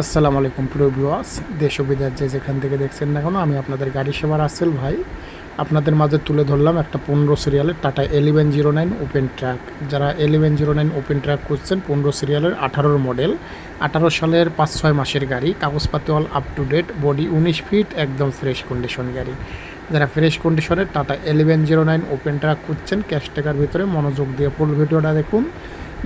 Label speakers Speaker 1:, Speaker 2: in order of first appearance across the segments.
Speaker 1: আসসালামু আলাইকুম প্রিয় ভিউয়ার্স, দেশ বিদেশ যে যেখান থেকে দেখছেন না কেন, আমি আপনাদের গাড়ি সেবার আসেল ভাই। আপনাদের মাঝে তুলে ধরলাম একটা পনেরো সিরিয়ালের Tata eleven zero nine open truck যারা eleven zero nine open truck করছেন পনেরো সিরিয়ালের আঠারোর মডেল আঠারো সালের পাঁচ ছয় মাসের গাড়ি, কাগজপাতি all up to date body উনিশ ফিট একদম ফ্রেশ কন্ডিশন গাড়ি। যারা ফ্রেশ কন্ডিশনের Tata eleven zero nine open truck করছেন ক্যাশ টাকার ভিতরে মনোযোগ দিয়ে ফুল ভিডিওটা দেখুন।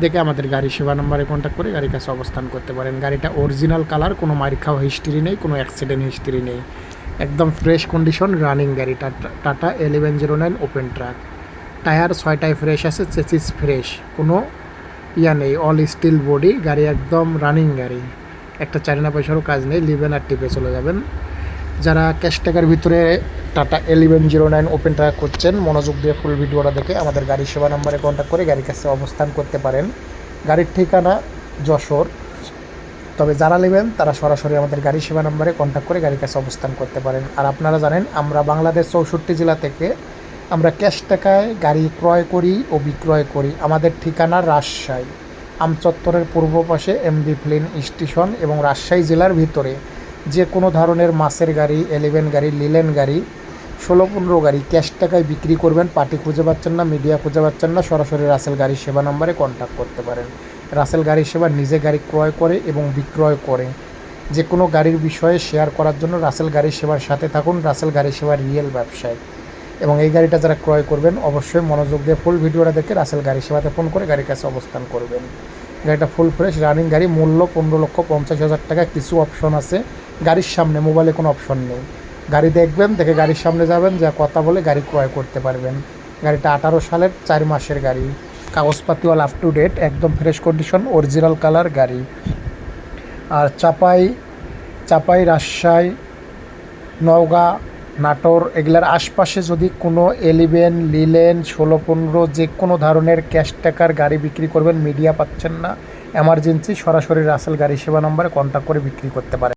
Speaker 1: দেখে আমাদের গাড়ি সেবা নম্বরে কন্ট্যাক্ট করে গাড়ির কাছে অবস্থান করতে পারেন। গাড়িটা অরিজিনাল কালার কোনো মার খাওয়া হিস্ট্রি নেই, কোনো অ্যাক্সিডেন্ট হিস্ট্রি নেই। একদম ফ্রেশ কন্ডিশন রানিং গাড়ি। Tata Tata eleven zero nine open truck tyre ছয়টায় ফ্রেশ আছে চেসিস ফ্রেশ কোনো ইয়া নেই অল স্টিল বডি গাড়ি একদম রানিং গাড়ি। একটা চারিনা পয়সারও কাজ নেই লিভেন আর টিপে চলে যাবেন। যারা ক্যাশ টাকার ভিতরে Tata eleven zero nine open truck করছেন, মনোযোগ দিয়ে ফুল ভিডিওটা দেখে আমাদের গাড়ি সেবা নাম্বারে কন্ট্যাক্ট করে গাড়ির কাছে অবস্থান করতে পারেন। গাড়ির ঠিকানা যশোর। তবে যারা নেবেন, তারা সরাসরি আমাদের গাড়ি সেবা নাম্বারে কন্ট্যাক্ট করে গাড়ির কাছে অবস্থান করতে পারেন। আর আপনারা জানেন, আমরা বাংলাদেশ চৌষট্টি জেলা থেকে আমরা ক্যাশ টাকায় গাড়ি ক্রয় করি ও বিক্রয় করি। আমাদের ঠিকানা রাজশাহী। আমচত্বরের পূর্ব পাশে এমবি প্লেন স্টেশন এবং রাজশাহী জেলার ভিতরে। যে কোনো ধরনের মাসের গাড়ি এলেভেন গাড়ি লিলেন গাড়ি, ষোলো পনেরো গাড়ি ক্যাশ টাকায় বিক্রি করবেন, পার্টি খুঁজে পাচ্ছেন না মিডিয়া খুঁজে পাচ্ছেন না, সরাসরি রাসেল গাড়ি সেবা নাম্বারে কন্ট্যাক্ট করতে পারেন। রাসেল গাড়ি সেবা নিজে গাড়ি ক্রয় করে এবং বিক্রয় করে। যে কোনো গাড়ির বিষয়ে শেয়ার করার জন্য রাসেল গাড়ি সেবার সাথে থাকুন রাসেল গাড়ি সেবার রিয়েল ব্যবসায়। এবং এই গাড়িটা যারা ক্রয় করবেন, অবশ্যই মনোযোগ দিয়ে ফুল ভিডিওটা দেখে রাসেল গাড়ি সেবাতে ফোন করে গাড়ির কাছে অবস্থান করবেন। গাড়িটা ফুল ফ্রেশ রানিং গাড়ি, মূল্য পনেরো লক্ষ পঞ্চাশ হাজার টাকা, কিছু অপশন আছে। গাড়ির সামনে মোবাইলে কোনো অপশন নেই। গাড়ি দেখবেন, দেখে গাড়ির সামনে যাবেন, যা কথা বলে গাড়ি ক্রয় করতে পারবেন। গাড়িটা আঠারো সালের চার মাসের গাড়ি। কাগজপাতি অল আপ টু ডেট একদম ফ্রেশ কন্ডিশন অরিজিনাল কালার গাড়ি। আর চাপাই চাপাই রাজশাহী, নওগাঁ নাটোর, এগুলার আশপাশে যদি কোনো এলিভেন, লিলেন, ষোলো, পনেরো যে কোনো ধরনের ক্যাশ টাকার গাড়ি বিক্রি করবেন, মিডিয়া পাচ্ছেন না। এমার্জেন্সি সরাসরি রাসেল গাড়ি সেবা নম্বরে কন্ট্যাক্ট করে বিক্রি করতে পারেন